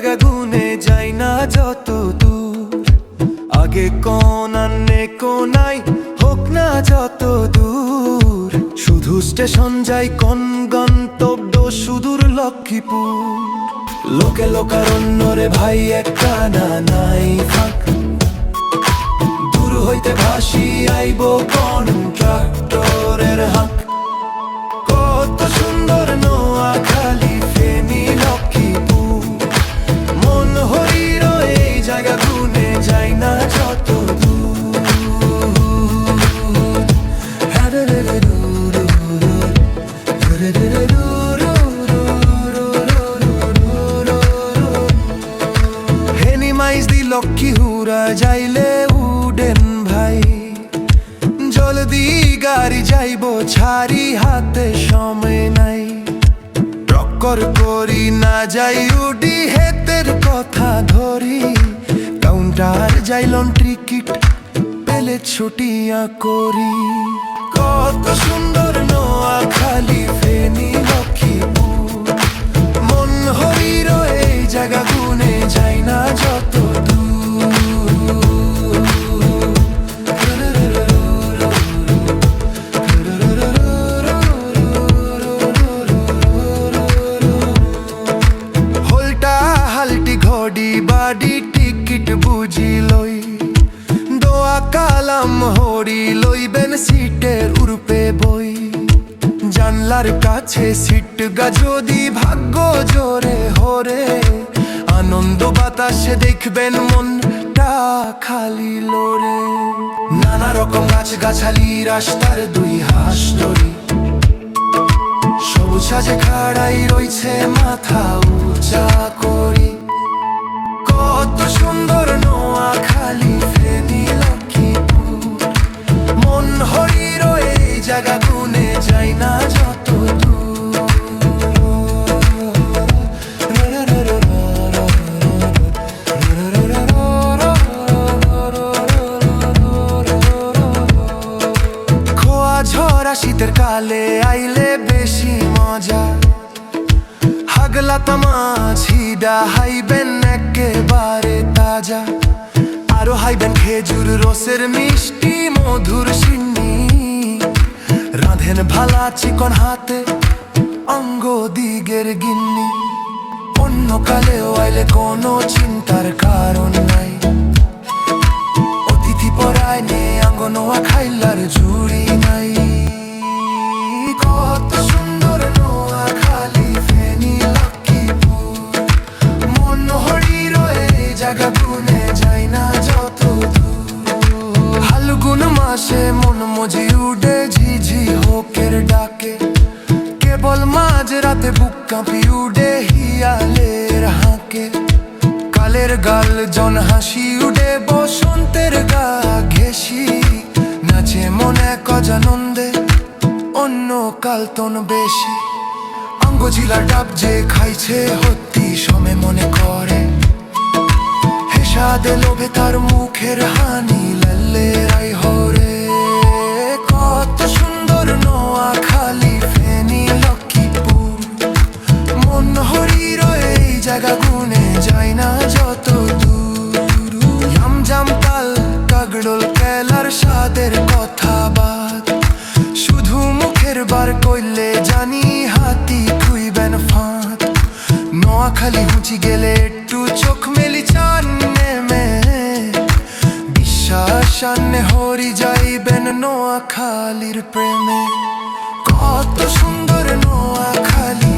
জায়গা গুনে যাই না যত দূর। আগে কোন আন্নে কোনাই হোক না যত দূর। শুধু স্টেশন যাই, কোন গন্তব্য? সুদূর লক্ষ্মীপুর। লোকে লোকারণ্য রে ভাই একটা না নাই ফাঁক। দূর হইতে ভাসি আইব কোন যাইলে উডেন ভাই। জলদি গাড়ি যাইব, ছাড়ি হাতে সময় নাই। টক্কর করি না যাই, উডি হেতের কথা ধরি। কাউন্টার যাইলন টিকিট পেলে ছুটিয়া করি। কত সুন্দর নোয়া খালি সিটের উরুপে বই। জানলার কাছে সিট গা, যদি ভাগ্য জোরে হরে, আনন্দ বাতাসে দেখবেন মনটা খালি লোরে নানা রকম গাছ গাছালি রাস্তার দুই হাঁস ধরি সবুজ সাজে খাড়াই রইছে মাথা উঁচা করি। কত সুন্দর শীতের কালে আইলে বেশি মজা। হাগলা তামাজ হিডা, হাইবেন একেবারে তাজা। আরও হাইবেন খেজুর রসের মিষ্টি, মধুর সিন্নি। রাঁধেন ভালা চিকন হাতে অঙ্গ দিগের গিন্নি। অন্য কালেও আইলে কোনো চিন্তার কারণ ফাল্গুন মন মজি উঠে ঝিঝি হোকের ডাকে কেবল মাঝ রাতে বুক কাঁপি উঠে হিয়ালের হাঁকে কালের গাল জন হাসি উঠে বসন্তের গা ঘেসি নাচে মনে কজানন্দে অন্য কালতন বেশি অঙ্গ জিলা ডাব যে খাইছে হত্যি সমে মনে করে হেসাদে লোভে তার মুখের হানি লাল্লে নোয়াখালী হুঁচি গেলে একটু চোখ মেলি চান্নে মে। বিশ্বাস হরি যাইবেন নোয়া খালির প্রেমে। কত সুন্দর নোয়াখালী